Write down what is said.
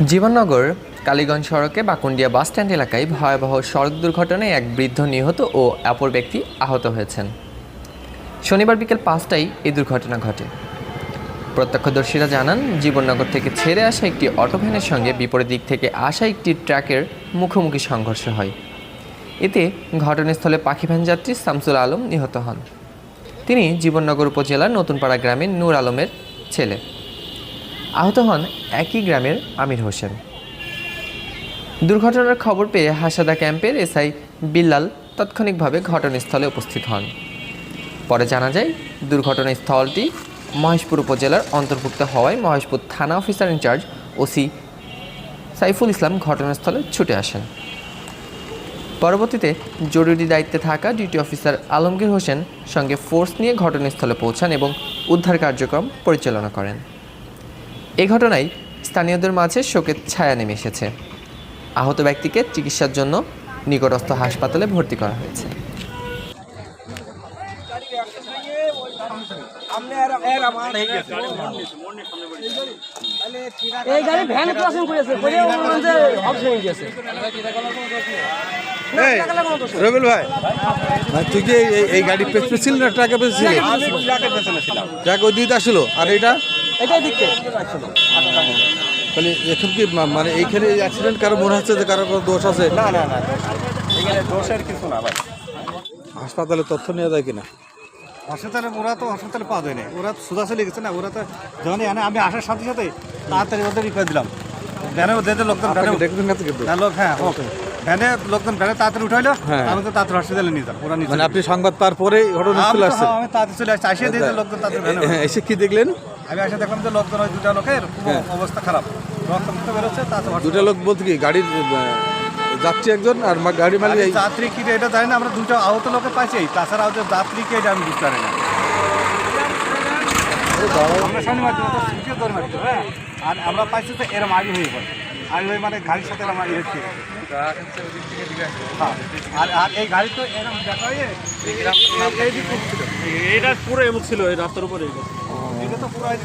জীবননগর, কালীগঞ্জ সড়কে বাকুন্ডিয়া bus stand এলাকায় ভয়াবহ সড়ক দুর্ঘটনায় এক বৃদ্ধ নিহত ও অপর ব্যক্তি আহত হয়েছেন। শনিবার বিকেল পাঁচটায় এই দুর্ঘটনা ঘটে। প্রত্যক্ষদর্শীরা জানান, জীবননগর থেকে ছেড়ে আসা একটি অটোভ্যানের সঙ্গে বিপরীত দিক থেকে আসা একটি ট্রাকের মুখোমুখি সংঘর্ষ হয়। এতে ঘটনাস্থলে পাখি ভ্যান যাত্রী শামসুল আলম নিহত হন। তিনি জীবননগর উপজেলার নতুনপাড়া গ্রামের নূর আলমের ছেলে। আহত হন একই গ্রামের আমির হোসেন। দুর্ঘটনার খবর পেয়ে হাসাদা ক্যাম্পের এসআই বিল্লাল তাৎক্ষণিকভাবে ঘটনাস্থলে উপস্থিত হন। পরে জানা যায়, দুর্ঘটনাস্থলটি মহেশপুর উপজেলার অন্তর্ভুক্ত হওয়ায় মহেশপুর থানা officer in charge OC Saiful Islam ঘটনাস্থলে ছুটে আসেন। পরবর্তীতে জরুরি দায়িত্বে থাকা ডিউটি অফিসার আলমগীর হোসেন সঙ্গে ফোর্স নিয়ে ঘটনাস্থলে পৌঁছান এবং উদ্ধার কার্যক্রম পরিচালনা করেন। এ ঘটনায় স্থানীয়দের মাঝে শোকের ছায়া নেমে এসেছে। আহত ব্যক্তিকে চিকিৎসার জন্য নিকটস্থ হাসপাতালে ভর্তি করা হয়েছে। এই গাড়ি ভ্যান ক্রসিং করেছে করে ওখানে অপশন গিয়েছে রবিল ভাই। ভাই, তুই কি এই- গাড়ি পেছনে ছিল না ট্রাকে পেছনে ছিল? ট্রাক ওই আসলো আর এটা এটাই দিকতে তাহলে এখন কি মানে এইখানে অ্যাক্সিডেন্ট কারও মনে হচ্ছে যে কারও দোষ আছে? না না না এখানে দোষের কিছু না ভাই। হাসপাতালে তথ্য নেওয়া যায় কিনা? হাসপাতালে ওরা তো হাসপাতালে পাওয়া যায় না ওরা সোজা চলে গেছে না ওরা তো যখন এখানে আমি আসার সাথে সাথে তাড়াতাড়ি ওদের রিকোয়েস্ট দিলাম। ভ্যানে ওদের লোকজন ভ্যানে দেখবেন না তো হ্যাঁ লোক হ্যাঁ ও ভ্যানে লোকজন ভ্যানে তাড়াতাড়ি উঠাইলো হ্যাঁ। আমি তো তাড়াতাড়ি হসপিটালে নিয়ে যাব। ওরা নিয়ে মানে আপনি সংবাদ পাওয়ার পরেই ঘটনা চলে আসছে? হ্যাঁ, আমি তাড়াতাড়ি চলে আসছি। আসিয়ে দিয়েছে লোকজন তাড়াতাড়ি হ্যাঁ, এসে কি দেখলেন? আমি এসে দেখলাম যে লোকজন ওই দুটা লোকের অবস্থা খারাপ। রক্ত মুক্ত বেরোচ্ছে তাড়াতাড়ি দুটা লোক বলতে কি গাড়ির যাত্রী একজন আর গাড়ি মালিক আমি যাত্রী কি এটা জানি না আমরা দুটো আহত লোকে পাইছি। তাছাড়া ওদের যাত্রী কে এটা আমি বুঝতে পারি না। আমরা সামনে মারছি ওটা সিটিও মারছি হ্যাঁ। আর আমরা পাইছি তো এরম আগে হয়ে পড়ে আগে ওই মানে গাড়ির সাথে আমার ইয়ে ছিল। আর আর এই গাড়ি তো এরকম দেখা হয়ে এই দিক ছিল। এটা পুরো এমুক ছিল এই রাস্তার উপরে। এটা তো পুরো এই